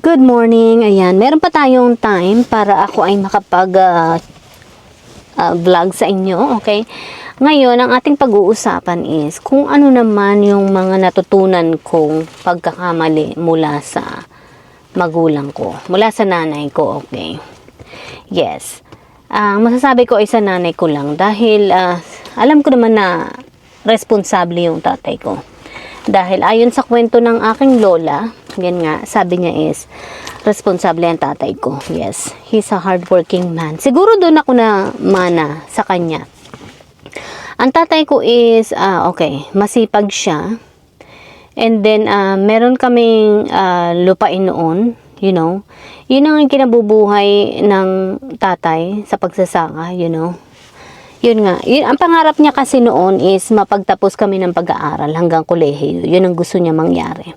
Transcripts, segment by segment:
Good morning. Ayan, meron pa tayong time para ako ay makapag ah, ah, vlog sa inyo, okay? Ngayon, ang ating pag-uusapan is kung ano naman yung mga natutunan kong pagkakamali mula sa magulang ko, mula sa nanay ko, okay? Yes. Ang masasabi ko ay sa nanay ko lang dahil ah, alam ko naman na responsable yung tatay ko. Dahil ayon sa kwento ng aking lola, yan nga, sabi niya is, responsable ang tatay ko. Yes, he's a hardworking man. Siguro doon ako na mana sa kanya. Ang tatay ko is, ah, okay, masipag siya. And then, ah, meron kaming ah, lupain noon, you know. Yun ang kinabubuhay ng tatay sa pagsasaka, you know. Yun nga, yun, ang pangarap niya kasi noon is mapagtapos kami ng pag-aaral hanggang kolehiyo. Yun ang gusto niya mangyari.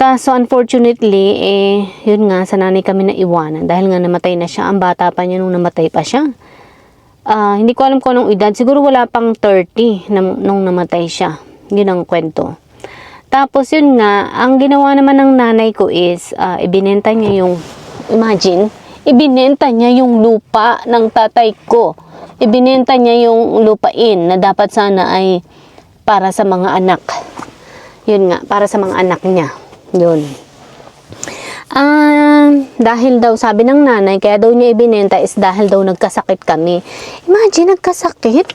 Kaso unfortunately, eh, yun nga, sa nanay kami na iwanan dahil nga namatay na siya. Ang bata pa niya nung namatay pa siya. Ah, hindi ko alam kung anong edad. Siguro wala pang 30 na, nung namatay siya. Yun ang kwento. Tapos yun nga, ang ginawa naman ng nanay ko is, ah, ibinenta niya yung, imagine, ibinenta niya yung lupa ng tatay ko. Ibinenta niya yung lupain na dapat sana ay para sa mga anak. Yun nga, para sa mga anak niya. Yun. Ah, dahil daw sabi ng nanay, kaya daw niya ibinenta is dahil daw nagkasakit kami. Imagine, nagkasakit?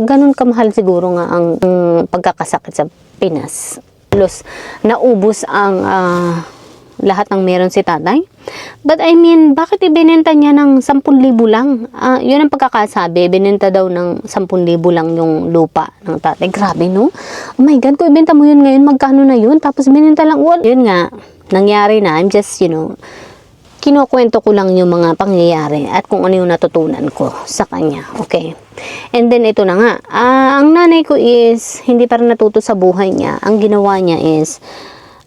Ganun kamahal siguro nga ang mm, pagkakasakit sa Pinas. Plus, naubos ang ah, lahat ng meron si tatay. But I mean, bakit ibinenta niya ng 10,000 lang? Ah, yun ang pagkakasabi, ibinenta daw ng 10,000 lang yung lupa ng tatay. Grabe, no? Oh my God, kung ibenta mo yun ngayon, magkano na yun? Tapos binenta lang, well, yun nga, nangyari na. I'm just, you know, kinukwento ko lang yung mga pangyayari at kung ano yung natutunan ko sa kanya. Okay? And then, ito na nga. Ah, ang nanay ko is, hindi pa rin natuto sa buhay niya. Ang ginawa niya is,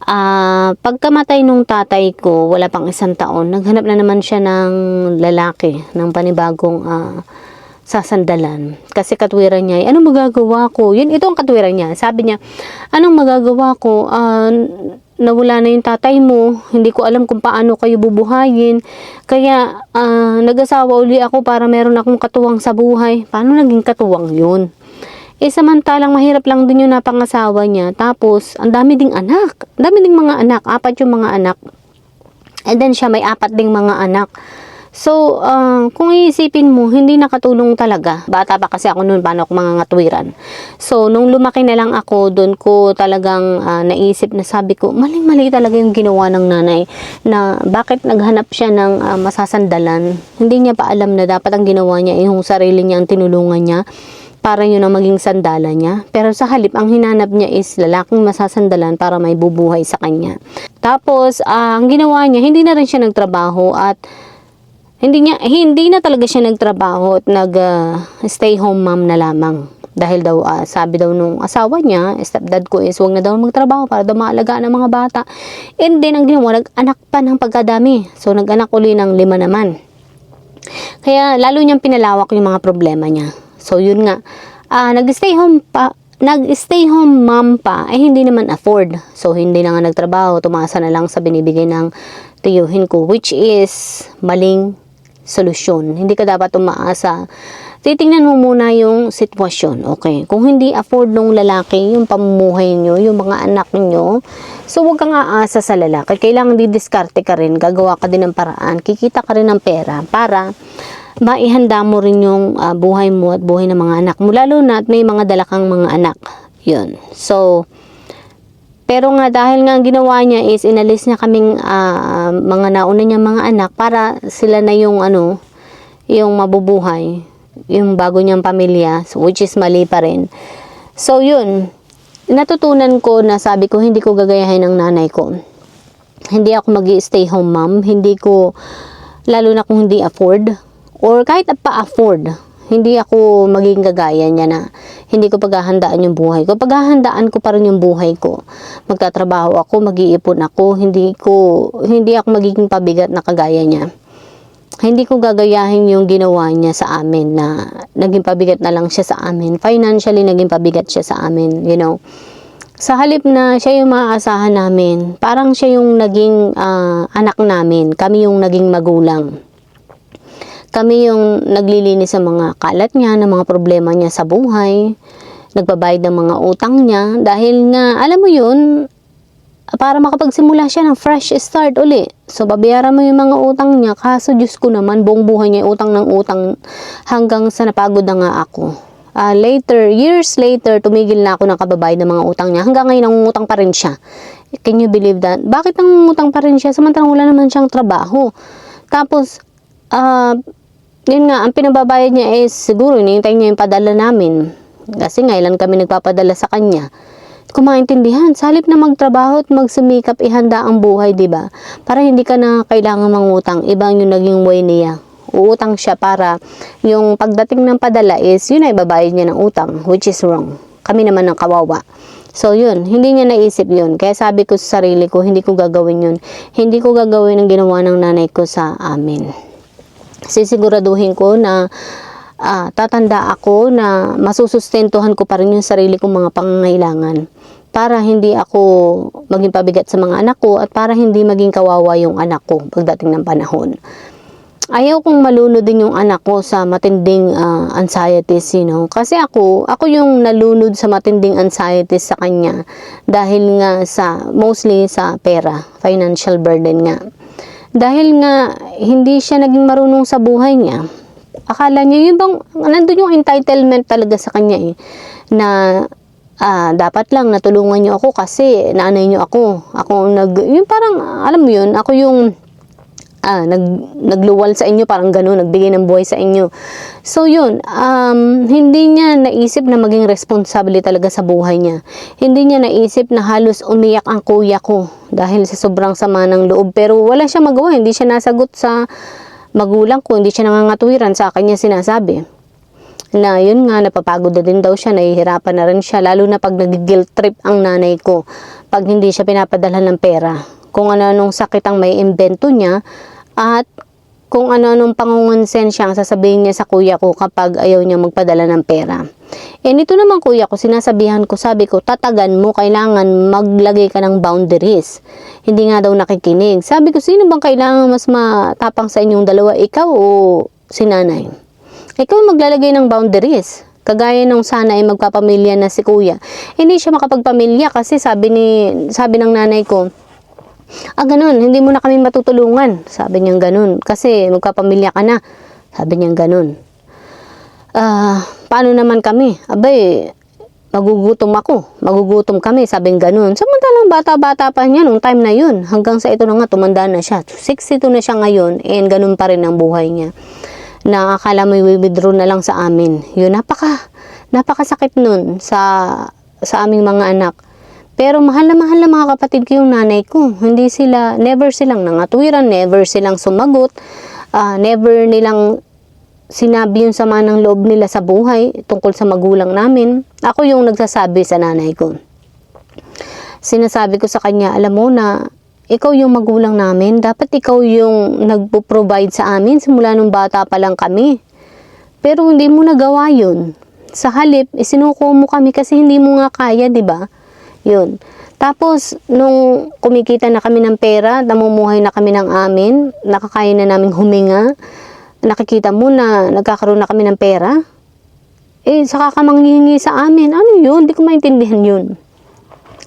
ah, pagkamatay nung tatay ko, wala pang isang taon, naghanap na naman siya ng lalaki, ng panibagong ah, sasandalan. Kasi katwiran niya, anong magagawa ko? Yun, ito ang katwiran niya. Sabi niya, anong magagawa ko? Ah, nawala na yung tatay mo, hindi ko alam kung paano kayo bubuhayin. Kaya, ah, nag-asawa uli ako para meron akong katuwang sa buhay. Paano naging katuwang yun? Eh, samantalang mahirap lang din yung napangasawa niya. Tapos, ang dami ding anak. Ang dami ding mga anak. Apat yung mga anak. And then siya may apat ding mga anak. So, ah, kung iisipin mo, hindi nakatulong talaga. Bata pa kasi ako noon, paano ako mga ngatwiran. So, nung lumaki na lang ako, doon ko talagang ah, naisip na sabi ko, maling-mali talaga yung ginawa ng nanay na bakit naghanap siya ng ah, masasandalan. Hindi niya pa alam na dapat ang ginawa niya ay yung sarili niya ang tinulungan niya para yun ang maging sandala niya. Pero sa halip, ang hinanap niya is lalaking masasandalan para may bubuhay sa kanya. Tapos, ah, ang ginawa niya, hindi na rin siya nagtrabaho at hindi niya hindi na talaga siya nagtrabaho at nag ah, stay home mom na lamang. Dahil daw ah, sabi daw nung asawa niya stepdad ko is wag na daw magtrabaho para daw maalagaan ng mga bata. And then ang ginawa nag-anak pa ng pagkadami. So nag-anak uli ng lima naman. Kaya lalo niyang pinalawak yung mga problema niya so yun nga ah, nag-stay home pa nag-stay home mom pa ay hindi naman afford so hindi na nga nagtrabaho tumasa na lang sa binibigay ng tiyuhin ko which is maling solusyon. Hindi ka dapat umaasa. Titingnan mo muna yung sitwasyon, okay? Kung hindi afford nung lalaki yung pamumuhay nyo, yung mga anak nyo, so huwag kang aasa sa lalaki. Kailangan didiskarte ka rin, gagawa ka din ng paraan, kikita ka rin ng pera para maihanda mo rin yung ah, buhay mo at buhay ng mga anak mo. Lalo na at may mga dalakang mga anak. Yun. So, pero nga dahil nga ang ginawa niya is inalis niya kaming ah, mga nauna niya mga anak para sila na yung ano, yung mabubuhay, yung bago niyang pamilya, which is mali pa rin. So yun, natutunan ko na sabi ko hindi ko gagayahin ng nanay ko. Hindi ako mag stay home mom, hindi ko, lalo na kung hindi afford, or kahit pa afford, hindi ako maging gagaya niya na hindi ko paghahandaan yung buhay ko. Paghahandaan ko pa rin yung buhay ko. Magtatrabaho ako, mag-iipon ako, hindi ko hindi ako magiging pabigat na kagaya niya. Hindi ko gagayahin yung ginawa niya sa amin na naging pabigat na lang siya sa amin. Financially, naging pabigat siya sa amin, you know. Sa halip na siya yung maaasahan namin, parang siya yung naging ah, anak namin, kami yung naging magulang. Kami yung naglilinis sa mga kalat niya, ng mga problema niya sa buhay, nagbabayad ng mga utang niya, dahil nga, alam mo yun, para makapagsimula siya ng fresh start uli. So, babayaran mo yung mga utang niya, kaso Diyos ko naman, buong buhay niya utang ng utang hanggang sa napagod na nga ako. Ah, later, years later, tumigil na ako ng kababayad ng mga utang niya. Hanggang ngayon, nangungutang pa rin siya. Can you believe that? Bakit nangungutang pa rin siya? Samantalang wala naman siyang trabaho. Tapos, ah, yun nga, ang pinababayad niya is siguro, hinihintay niya yung padala namin. Kasi nga, ilan kami nagpapadala sa kanya. Kung maintindihan, sa halip na magtrabaho at magsumikap, ihanda ang buhay, di ba? Para hindi ka na kailangan mangutang. Ibang yung naging way niya. Uutang siya para yung pagdating ng padala is, yun ay babayad niya ng utang, which is wrong. Kami naman ang kawawa. So yun, hindi niya naisip yun. Kaya sabi ko sa sarili ko, hindi ko gagawin yun. Hindi ko gagawin ang ginawa ng nanay ko sa amin sisiguraduhin ko na ah, tatanda ako na masusustentuhan ko pa rin yung sarili kong mga pangangailangan para hindi ako maging pabigat sa mga anak ko at para hindi maging kawawa yung anak ko pagdating ng panahon. Ayaw kong malunod din yung anak ko sa matinding ah, anxieties, you know. Kasi ako, ako yung nalunod sa matinding anxieties sa kanya dahil nga sa, mostly sa pera, financial burden nga. Dahil nga, hindi siya naging marunong sa buhay niya. Akala niya, yun bang, nandun yung entitlement talaga sa kanya eh, na ah, dapat lang natulungan niyo ako kasi nanay niyo ako. Ako nag, yung parang, alam mo yun, ako yung ah, nag, nagluwal sa inyo, parang gano'n, nagbigay ng buhay sa inyo. So yun, um, hindi niya naisip na maging responsable talaga sa buhay niya. Hindi niya naisip na halos umiyak ang kuya ko dahil sa sobrang sama ng loob. Pero wala siya magawa, hindi siya nasagot sa magulang ko, hindi siya nangangatwiran sa akin niya sinasabi na yun nga, napapagod na din daw siya, nahihirapan na rin siya, lalo na pag nag-guilt trip ang nanay ko, pag hindi siya pinapadala ng pera. Kung ano-anong sakit ang may invento niya, at kung ano-anong pangungonsensya ang sasabihin niya sa kuya ko kapag ayaw niya magpadala ng pera. Eh, nito naman kuya ko, sinasabihan ko, sabi ko, tatagan mo, kailangan maglagay ka ng boundaries. Hindi nga daw nakikinig. Sabi ko, sino bang kailangan mas matapang sa inyong dalawa, ikaw o si nanay? Ikaw maglalagay ng boundaries. Kagaya nung sana ay magpapamilya na si kuya. Hindi siya makapagpamilya kasi sabi ni sabi ng nanay ko, Ah, ganun, hindi mo na kami matutulungan. Sabi niya ganun. Kasi magpapamilya ka na. Sabi niya ganun. Ah, paano naman kami? Abay, magugutom ako. Magugutom kami. Sabi niya ganun. Samantalang bata-bata pa niya nung time na yun. Hanggang sa ito na nga, tumanda na siya. 62 na siya ngayon. And ganun pa rin ang buhay niya. Na akala mo i-withdraw na lang sa amin. Yun, napaka, napakasakit nun sa, sa aming mga anak. Pero mahal na mahal na mga kapatid ko yung nanay ko. Hindi sila, never silang nangatwiran, never silang sumagot, ah, never nilang sinabi yung sama ng loob nila sa buhay tungkol sa magulang namin. Ako yung nagsasabi sa nanay ko. Sinasabi ko sa kanya, alam mo na ikaw yung magulang namin, dapat ikaw yung nagpo-provide sa amin simula nung bata pa lang kami. Pero hindi mo nagawa yun. Sa halip, isinuko mo kami kasi hindi mo nga kaya, di ba? Yun. Tapos, nung kumikita na kami ng pera, namumuhay na kami ng amin, nakakaya na namin huminga, nakikita mo na nagkakaroon na kami ng pera, eh, saka ka manghihingi sa amin. Ano yun? Hindi ko maintindihan yun.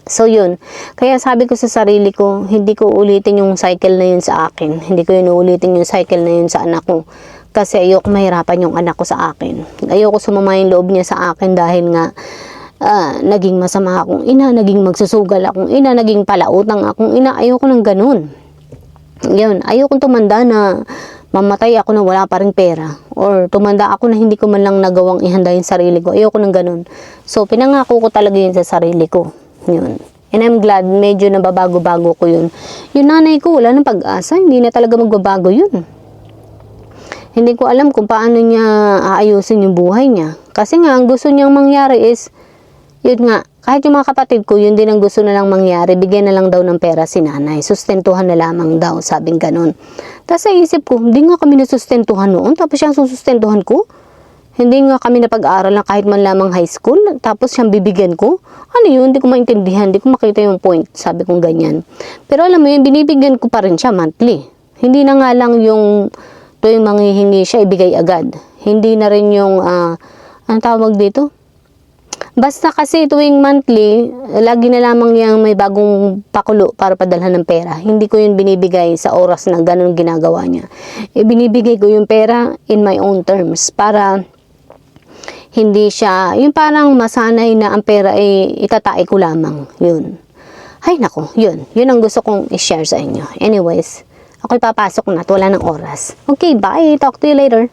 So, yun. Kaya sabi ko sa sarili ko, hindi ko ulitin yung cycle na yun sa akin. Hindi ko yun ulitin yung cycle na yun sa anak ko. Kasi ayoko mahirapan yung anak ko sa akin. Ayoko sumama yung loob niya sa akin dahil nga ah, naging masama akong ina, naging magsusugal akong ina, naging palautang akong ina. Ayoko ng ganun. Yun, ayoko tumanda na mamatay ako na wala pa rin pera. Or tumanda ako na hindi ko man lang nagawang ihanda yung sarili ko. Ayoko ng ganun. So, pinangako ko talaga yun sa sarili ko. Yun. And I'm glad medyo nababago-bago ko yun. Yung nanay ko, wala nang pag-asa. Hindi na talaga magbabago yun. Hindi ko alam kung paano niya aayusin yung buhay niya. Kasi nga, ang gusto niyang mangyari is, yun nga, kahit yung mga kapatid ko, yun din ang gusto na lang mangyari, bigyan na lang daw ng pera si nanay. Sustentuhan na lamang daw, sabing ganun. Tapos sa isip ko, hindi nga kami nasustentuhan noon, tapos siyang susustentuhan ko. Hindi nga kami napag-aral na kahit man lamang high school. Tapos siyang bibigyan ko. Ano yun? Hindi ko maintindihan. Hindi ko makita yung point. Sabi kong ganyan. Pero alam mo yun, binibigyan ko pa rin siya monthly. Hindi na nga lang yung tuwing manghihingi siya, ibigay agad. Hindi na rin yung, ah, ano tawag dito? Basta kasi tuwing monthly, lagi na lamang yung may bagong pakulo para padalhan ng pera. Hindi ko yun binibigay sa oras na ganun ginagawa niya. E, binibigay ko yung pera in my own terms para hindi siya, yung parang masanay na ang pera ay itatae ko lamang. Yun. Ay nako, yun. Yun ang gusto kong i-share sa inyo. Anyways, ako'y papasok na at wala ng oras. Okay, bye. Talk to you later.